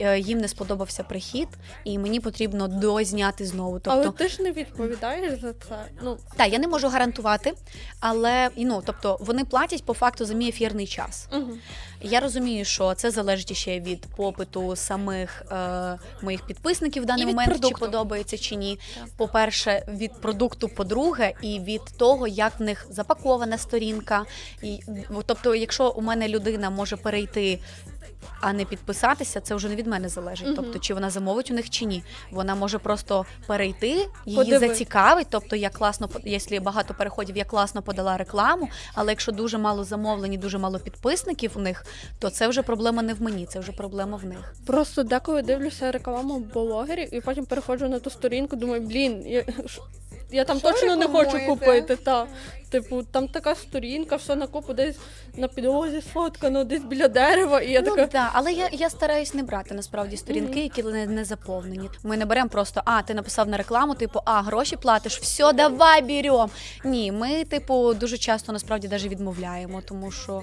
е, їм не сподобався прихід, і мені потрібно дозняти знову. Тобто, Але ти ж не відповідаєш за це. Ну так, я не можу гарантувати, але ну, тобто, вони платять по факту за мій ефірний час. угу. Я розумію, що це залежить ще від попиту самих е, моїх підписників в даний момент, продукту. чи подобається чи ні. По-перше, від продукту, по-друге, і від того, як в них запакована сторінка. І, тобто, якщо у мене людина може перейти. А не підписатися, це вже не від мене залежить. Мгм. Тобто, чи вона замовить у них чи ні. Вона може просто перейти, її Подивитись. зацікавить. Тобто, я класно якщо багато переходів, я класно подала рекламу. Але якщо дуже мало замовлень, дуже мало підписників у них, то це вже проблема не в мені, це вже проблема в них. просто деколи дивлюся рекламу блогерів і потім переходжу на ту сторінку, думаю, блін, я, я там Що точно не хочу купити. Та. Типу, там така сторінка, все на копу десь на підлозі сфоткано, десь біля дерева, і я ну, така. да, але я, я стараюсь не брати насправді сторінки, які не, не заповнені. Ми не беремо просто а, ти написав на рекламу, типу, а гроші платиш, все, давай берем. Ні, ми, типу, дуже часто насправді навіть відмовляємо, тому що